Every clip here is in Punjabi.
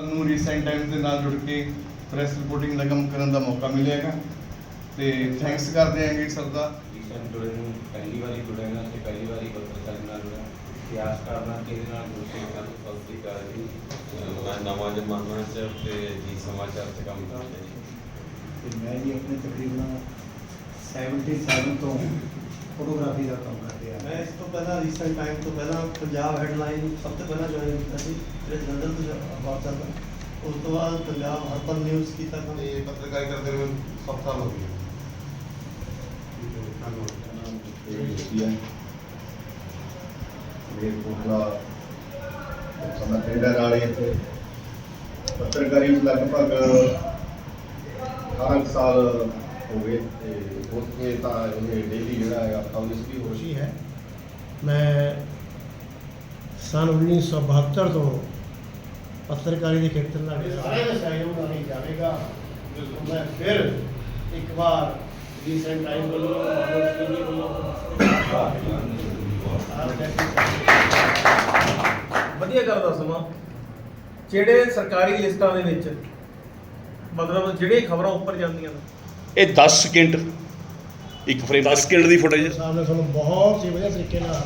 ਸਾਨੂੰ ਰੀਸੈਂਟ ਟਾਈਮ ਦੇ ਨਾਲ ਜੁੜ ਕੇ ਪ੍ਰੈਸ ਰਿਪੋਰਟਿੰਗ ਦਾ ਕੰਮ ਕਰਨ ਦਾ ਮੌਕਾ ਮਿਲਿਆ ਹੈਗਾ। ਤੇ ਥੈਂਕਸ ਕਰਦੇ ਆਂਗੇ ਸਰ ਦਾ। ਰੀਸੈਂਟ ਜੁੜੇ ਨੂੰ ਪਹਿਲੀ ਵਾਰੀ ਜੁੜੇ ਨਾ ਤੇ ਪਹਿਲੀ ਵਾਰੀ ਪੱਤਰਕਾਰੀ ਨਾਲ ਜੁੜਿਆ। ਇਤਿਹਾਸ ਕਰਨਾ ਕਿਹਦੇ ਨਾਲ ਜੁੜ ਕੱਲ ਫਸਤੀ ਕਰ ਜੀ ਮੈਂ ਨਵਾਂ ਜਮਾਨਾ ਚ ਤੇ ਜੀ ਸਮਾਚਾਰ ਚ ਕੰਮ ਕਰਦਾ ਤੇ ਮੈਂ ਜੀ ਆਪਣੇ ਤਕਰੀਬਨ 77 ਤੋਂ ਫੋਟੋਗ੍ਰਾਫੀ ਦਾ ਕੰਮ ਕਰ ਰਿਹਾ ਮੈਂ ਇਸ ਤੋਂ ਪਹਿਲਾਂ ਰੀਸੈਂਟ ਟਾਈਮ ਤੋਂ ਪਹਿਲਾਂ ਪੰਜਾਬ ਹੈਡਲਾਈਨ ਸਭ ਤੋਂ ਪਹਿਲਾਂ ਜੁਆਇਨ ਕੀਤਾ ਸੀ ਜਿਹੜੇ ਜਨਰਲ ਤੋਂ ਅਖਬਾਰ ਚੱਲਦਾ ਉਸ ਤੋਂ ਬਾਅਦ ਪੰਜਾਬ ਹਰਪਲ ਨਿਊਜ਼ ਕੀਤਾ ਕੰਮ ਤੇ ਪੱਤਰਕਾਰੀ ਕਰਦੇ ਨੂੰ ਸੱਤ ਸਾਲ ਹੋ ਗਏ। ਮੇਰੇ ਕੋਟਲਾ ਸਮਾਂ ਟ੍ਰੇਡਰ ਵਾਲੇ ਇੱਥੇ। ਪੱਤਰਕਾਰੀ ਚ ਲਗਭਗ 18 ਕੁ ਸਾਲ ਹੋ ਗਏ ਤੇ ਉੱਥੇ ਤਾਂ ਇਹ ਡੇਲੀ ਜਿਹੜਾ ਹੈਗਾ ਪਬਲਿਸ਼ ਵੀ ਹੋ ਰਹੀ ਹੈ ਮੈਂ ਸਨ 1972 ਤੋਂ ਪੱਤਰਕਾਰੀ ਦੇ ਖੇਤਰ ਨਾਲ ਸਾਰੇ ਦਾ ਸਹਿਯੋਗ ਨਾਲ ਨਹੀਂ ਜਾਵੇਗਾ। ਮੈਂ ਫਿਰ ਇੱਕ ਵਾਰ ਰੀਸੈਂਟ ਟਾਈਮ ਵੱਲੋਂ ਵਧੀਆ ਗੱਲ ਦਾ ਸਮਾਂ ਜਿਹੜੇ ਸਰਕਾਰੀ ਲਿਸਟਾਂ ਦੇ ਵਿੱਚ ਮਤਲਬ ਜਿਹੜੇ ਖਬਰਾਂ ਉੱਪਰ ਜਾਂਦੀਆਂ ਨੇ ਇਹ 10 ਸਕਿੰਟ ਇੱਕ ਫਰੇਮ 10 ਸਕਿੰਟ ਦੀ ਫੁਟੇਜ ਸਾਹਿਬ ਨੇ ਤੁਹਾਨੂੰ ਬਹੁਤ ਹੀ ਵਧੀਆ ਤਰੀਕੇ ਨਾਲ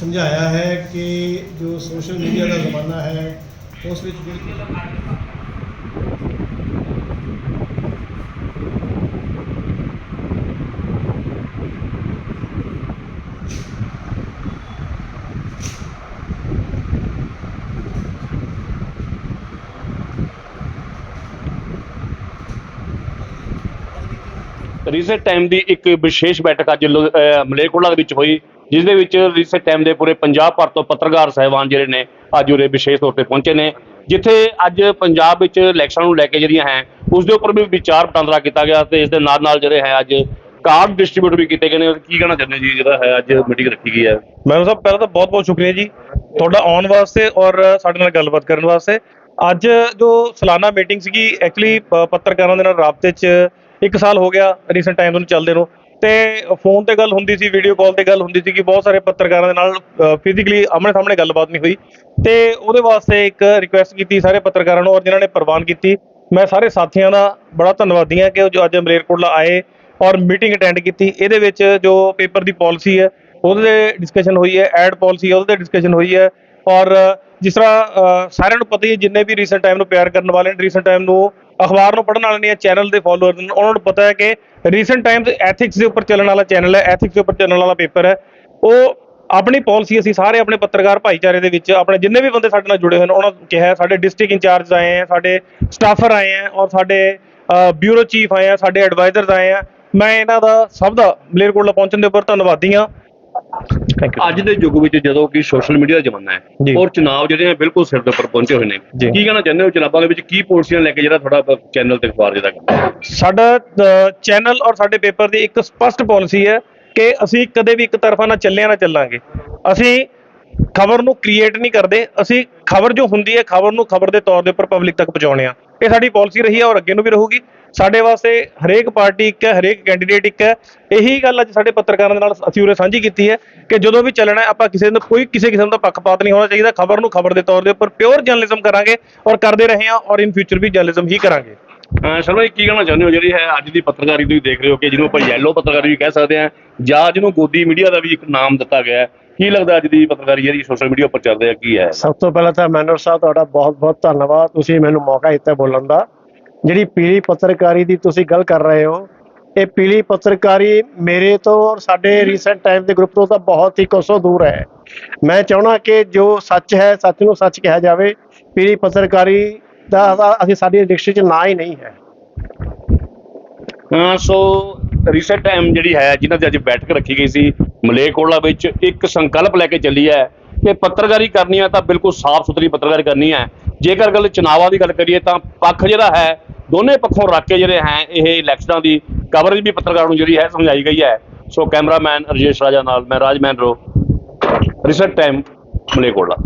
ਸਮਝਾਇਆ ਹੈ ਕਿ ਜੋ ਸੋਸ਼ਲ ਮੀਡੀਆ ਦਾ ਜ਼ਮਾਨਾ ਹੈ, ਉਸ ਵਿੱਚ ਜਿਹੜੀ ਰੀਸੈਂਟ ਟਾਈਮ ਦੀ ਇੱਕ ਵਿਸ਼ੇਸ਼ ਬੈਠਕ ਅੱਜ ਲੁ- ਦੇ ਵਿੱਚ ਹੋਈ, ਜਿਸ ਦੇ ਵਿੱਚ ਰੀਸੈਂਟ ਟਾਈਮ ਦੇ ਪੂਰੇ ਪੰਜਾਬ ਭਰ ਤੋਂ ਪੱਤਰਕਾਰ ਸਹਿਬਾਨ ਜਿਹੜੇ ਨੇ ਅੱਜ ਉਰੇ ਵਿਸ਼ੇਸ਼ ਤੌਰ ਤੇ ਪਹੁੰਚੇ ਨੇ, ਜਿੱਥੇ ਅੱਜ ਪੰਜਾਬ ਵਿੱਚ ਇਲੈਕਸ਼ਨ ਨੂੰ ਲੈ ਕੇ ਜਿਹੜੀਆਂ ਹੈ, ਉਸ ਦੇ ਉੱਪਰ ਵੀ ਵਿਚਾਰ ਵਟਾਂਦਰਾ ਕੀਤਾ ਗਿਆ ਤੇ ਇਸ ਦੇ ਨਾਲ ਨਾਲ ਜਿਹੜੇ ਹੈ ਅੱਜ ਕਾਰਡ ਡਿਸਟ੍ਰੀਬਿਊਟ ਵੀ ਕੀਤੇ ਗਏ ਨੇ, ਕੀ ਕਹਿਣਾ ਚਾਹੁੰਦੇ ਜੀ ਜਿਹੜਾ ਹੈ ਅੱਜ ਮੀਟਿੰਗ ਰੱਖੀ ਗਈ ਹੈ? ਮੈਡਮ ਸਾਹਿਬ, ਪਹਿਲਾਂ ਤਾਂ ਬਹੁਤ ਬਹੁਤ ਸ਼ੁਕਰੀਆ ਜੀ, ਤੁਹਾਡਾ ਆਉਣ ਵਾਸਤੇ ਔਰ ਸਾਡੇ ਨਾਲ ਗੱਲਬਾਤ ਕਰਨ ਵਾਸਤੇ। ਅੱਜ ਜੋ ਸਾਲਾਨਾ ਮੀਟਿੰਗ ਸੀਗੀ ਐਕਚੁਅਲੀ ਪੱਤਰਕਾਰਾਂ ਦੇ ਨਾਲ ਰਾਬਤੇ 'ਚ ਇੱਕ ਸਾਲ ਹੋ ਗਿਆ ਰੀਸੈਂਟ ਟਾਈਮ ਤੋਂ ਚੱਲਦੇ ਨੂੰ। ਤੇ ਫੋਨ ਤੇ ਗੱਲ ਹੁੰਦੀ ਸੀ ਵੀਡੀਓ ਕਾਲ ਤੇ ਗੱਲ ਹੁੰਦੀ ਸੀ ਕਿ ਬਹੁਤ ਸਾਰੇ ਪੱਤਰਕਾਰਾਂ ਦੇ ਨਾਲ ਫਿਜ਼ੀਕਲੀ ਆਮਣੇ ਸਾਹਮਣੇ ਗੱਲਬਾਤ ਨਹੀਂ ਹੋਈ। ਤੇ ਉਹਦੇ ਵਾਸਤੇ ਇੱਕ ਰਿਕੁਐਸਟ ਕੀਤੀ ਸਾਰੇ ਪੱਤਰਕਾਰਾਂ ਨੂੰ ਔਰ ਜਿਨ੍ਹਾਂ ਨੇ ਪ੍ਰਵਾਨ ਕੀਤੀ। ਮੈਂ ਸਾਰੇ ਸਾਥੀਆਂ ਦਾ ਬੜਾ ਧੰਨਵਾਦੀ ਹਾਂ ਕਿ ਉਹ ਜੋ ਅੱਜ ਮਲੇਰਕੋਟਲਾ ਆਏ ਔਰ ਮੀਟਿੰਗ ਅਟੈਂਡ ਕੀਤੀ। ਇਹਦੇ ਵਿੱਚ ਜੋ ਪੇਪਰ ਦੀ ਪਾਲਿਸੀ ਹੈ, ਉਹਦੇ ਡਿਸਕਸ਼ਨ ਹੋਈ ਹੈ ਐਡ ਪਾਲਿਸੀ ਹੈ, ਉਹਦੇ ਡਿਸਕਸ਼ਨ ਹੋਈ ਹੈ ਔਰ ਜਿਸ ਤਰ੍ਹਾਂ ਸਾਰਿਆਂ ਨੂੰ ਪਤਾ ਹੀ ਹੈ, ਜਿੰਨੇ ਵੀ ਰੀਸੈਂਟ ਟਾਈਮ ਨੂੰ ਪਿਆਰ ਕਰਨ ਵਾਲੇ ਨੇ ਰੀਸੈਂਟ ਟਾਈਮ ਨੂੰ ਅਖਬਾਰ ਨੂੰ ਪੜ੍ਹਨ ਵਾਲੇ ਨੇ ਚੈਨਲ ਦੇ ਫਾਲੋਅਰ ਨੇ, ਉਹਨਾਂ ਨੂੰ ਪਤਾ ਹੈ ਕਿ ਰੀਸੈਂਟ ਟਾਈਮਸ ਐਥਿਕਸ ਦੇ ਉੱਪਰ ਚੱਲਣ ਵਾਲਾ ਚੈਨਲ ਹੈ ਐਥਿਕਸ ਦੇ ਉੱਪਰ ਚੱਲਣ ਵਾਲਾ ਪੇਪਰ ਹੈ। ਉਹ ਆਪਣੀ ਪਾਲਿਸੀ ਅਸੀਂ ਸਾਰੇ ਆਪਣੇ ਪੱਤਰਕਾਰ ਭਾਈਚਾਰੇ ਦੇ ਵਿੱਚ, ਆਪਣੇ ਜਿੰਨੇ ਵੀ ਬੰਦੇ ਸਾਡੇ ਨਾਲ ਜੁੜੇ ਹੋਏ ਨੇ, ਉਹਨਾਂ ਨੂੰ ਕਿਹਾ ਸਾਡੇ ਡਿਸਟ੍ਰਿਕਟ ਇੰਚਾਰਜ ਆਏ ਆ ਸਾਡੇ ਸਟਾਫਰ ਆਏ ਆ ਔਰ ਸਾਡੇ ਬਿਊਰੋ ਚੀਫ ਆਏ ਆ ਸਾਡੇ ਐਡਵਾਈਜ਼ਰਸ ਆਏ ਆ ਮੈਂ ਇਹਨਾਂ ਦਾ ਸਭ ਦਾ ਮਲੇਰਕੋਟਲਾ ਪਹੁੰਚਣ ਦੇ ਉੱਪਰ ਧੰਨਵਾਦੀ ਹਾਂ। ਅੱਜ ਦੇ ਯੁੱਗ ਵਿੱਚ ਜਦੋਂ ਕਿ ਸੋਸ਼ਲ ਮੀਡੀਆ ਦਾ ਜ਼ਮਾਨਾ। ਹੈ ਔਰ ਚੁਣਾਵ ਜਿਹੜੇ ਆ ਬਿਲਕੁਲ ਸਿਰ ਦੇ ਉੱਪਰ ਪਹੁੰਚੇ ਹੋਏ ਨੇ। ਕੀ ਕਹਿਣਾ ਚਾਹੁੰਦੇ ਹੋ ਚੁਣਾਵਾਂ ਦੇ ਵਿੱਚ? ਕੀ ਪੋਲਿਸੀਆਂ ਲੈ ਕੇ ਜਿਹੜਾ ਤੁਹਾਡਾ ਚੈਨਲ ਤੇ ਅਖਬਾਰ ਜਿਹੜਾ ਕੰਮ ਸਾਡਾ ਚੈਨਲ ਔਰ ਸਾਡੇ ਪੇਪਰ ਦੀ ਇੱਕ ਸਪਸ਼ਟ ਪਾਲਿਸੀ ਹੈ ਕਿ ਅਸੀਂ ਕਦੇ ਵੀ ਇੱਕ ਤਰਫਾ ਨਾ ਚੱਲਿਆ ਨਾ ਚੱਲਾਂਗੇ। ਅਸੀਂ ਖਬਰ ਨੂੰ ਕ੍ਰੀਏਟ ਨਹੀਂ ਕਰਦੇ ਅਸੀਂ ਖਬਰ ਜੋ ਹੁੰਦੀ ਹੈ ਖਬਰ ਨੂੰ ਖਬਰ ਦੇ ਤੌਰ ਦੇ ਉੱਪਰ ਪਬਲਿਕ ਤੱਕ ਪਹੁੰਚਾਉਂਦੇ ਆ ਇਹ ਸਾਡੀ ਪਾਲਿਸੀ ਰਹੀ ਹੈ ਔਰ ਅੱਗੇ ਨੂੰ ਵੀ ਰਹੂਗੀ। ਸਾਡੇ ਵਾਸਤੇ ਹਰੇਕ ਪਾਰਟੀ ਇੱਕ ਹੈ, ਹਰੇਕ ਕੈਂਡੀਡੇਟ ਇੱਕ ਹੈ। ਇਹੀ ਗੱਲ ਅੱਜ ਸਾਡੇ ਪੱਤਰਕਾਰਾਂ ਦੇ ਨਾਲ ਅਸੀਂ ਉਰੇ ਸਾਂਝੀ ਕੀਤੀ ਹੈ ਕਿ ਜਦੋਂ ਵੀ ਚੱਲਣਾ ਆਪਾਂ ਕਿਸੇ ਨੂੰ ਕੋਈ ਕਿਸੇ ਕਿਸਮ ਦਾ ਪੱਖਪਾਤ ਨਹੀਂ ਹੋਣਾ ਚਾਹੀਦਾ। ਖਬਰ ਨੂੰ ਖਬਰ ਦੇ ਤੌਰ ਦੇ ਉੱਪਰ ਪਿਓਰ ਜਰਨਲਿਜ਼ਮ ਕਰਾਂਗੇ ਔਰ ਕਰਦੇ ਰਹੇ ਹਾਂ ਔਰ ਇਨ ਫਿਊਚਰ ਵੀ ਜਰਨਲਿਜ਼ਮ ਹੀ ਕਰਾਂਗੇ। ਅਹ ਸ਼ਰਮਾ ਜੀ ਕੀ ਕਹਿਣਾ ਚਾਹੁੰਦੇ ਹੋ? ਜਿਹੜੀ ਹੈ ਅੱਜ ਦੀ ਪੱਤਰਕਾਰੀ ਤੁਸੀਂ ਦੇਖ ਰਹੇ ਹੋ ਕਿ ਜਿਹਨੂੰ ਆਪਾਂ ਯੈਲੋ ਪੱਤਰਕਾਰੀ ਵੀ ਕਹਿ ਸਕਦੇ ਹਾਂ ਜਾਂ ਜਿਹਨੂੰ ਗੋਦੀ ਮੀਡੀਆ ਦਾ ਵੀ ਇੱਕ ਨਾਮ ਦਿੱਤਾ ਗਿਆ ਹੈ। ਕੀ ਲੱਗਦਾ ਅੱਜ ਦੀ ਪੱਤਰਕਾਰੀ ਜਿਹੜੀ ਸੋਸ਼ਲ ਮੀਡੀਆ ਉੱਪਰ ਚੱਲ ਰਹੀ ਹੈ ਕੀ ਹੈ? ਸਭ ਤੋਂ ਪਹਿਲਾਂ ਤਾਂ ਮੈਨਰ ਸਾਹਿਬ ਤੁਹਾਡਾ ਬਹੁਤ-ਬਹੁਤ ਧੰਨਵਾਦ। ਤੁਸੀਂ ਮੈਨੂੰ ਮੌਕਾ ਦਿੱਤਾ ਬੋਲਣ ਦਾ। ਜਿਹੜੀ ਪੀਲੀ ਪੱਤਰਕਾਰੀ ਦੀ ਤੁਸੀਂ ਗੱਲ ਕਰ ਰਹੇ ਹੋ ਇਹ ਪੀਲੀ ਪੱਤਰਕਾਰੀ ਮੇਰੇ ਤੋਂ ਔਰ ਸਾਡੇ ਰੀਸੈਂਟ ਟਾਈਮ ਦੇ ਗਰੁੱਪ ਤੋਂ ਤਾਂ ਬਹੁਤ ਹੀ ਕੋਸੋਂ ਦੂਰ ਹੈ। ਮੈਂ ਚਾਹਣਾ ਕਿ ਜੋ ਸੱਚ ਹੈ ਸੱਚ ਨੂੰ ਸੱਚ ਕਿਹਾ ਜਾਵੇ ਪੀਲੀ ਪੱਤਰਕਾਰੀ ਦਾ ਅਸੀਂ ਸਾਡੀ ਡਿਕਸ਼ਨਰੀ 'ਚ ਨਾਂ ਹੀ ਨਹੀਂ ਹੈ। ਹਾਂ ਸੋ ਰੀਸੈਂਟ ਟਾਈਮ ਜਿਹੜੀ ਹੈ ਜਿਨ੍ਹਾਂ ਦੀ ਅੱਜ ਬੈਠਕ ਰੱਖੀ ਗਈ ਸੀ ਮਲੇਕੋਲਾ ਵਿੱਚ ਇੱਕ ਸੰਕਲਪ ਲੈ ਕੇ ਚੱਲੀ ਹੈ ਕਿ ਪੱਤਰਕਾਰੀ ਕਰਨੀ ਹੈ ਤਾਂ ਬਿਲਕੁਲ ਸਾਫ਼ ਸੁਥਰੀ ਪੱਤਰਕਾਰੀ ਕਰਨੀ ਹੈ। ਜੇਕਰ ਗੱਲ ਚੁਣਾਵਾਂ ਦੀ ਗੱਲ ਕਰੀਏ ਤਾਂ ਪੱਖ ਜਿਹੜਾ ਹੈ, ਦੋਨੇ ਪੱਖੋਂ ਰੱਖ ਕੇ ਜਿਹੜੇ ਹੈ, ਇਹ ਇਲੈਕਸ਼ਨਾਂ ਦੀ ਕਵਰੇਜ ਵੀ ਪੱਤਰਕਾਰਾਂ ਨੂੰ ਜਿਹੜੀ ਹੈ ਸਮਝਾਈ ਗਈ ਹੈ। ਸੋ ਕੈਮਰਾਮੈਨ ਰਜੇਸ਼ ਰਾਜਾ ਨਾਲ ਮੈਂ ਰਾਜਮੈਨ ਰੋ ਰੀਸੈਂਟ ਟਾਈਮ ਮਲੇਕੋਲਾ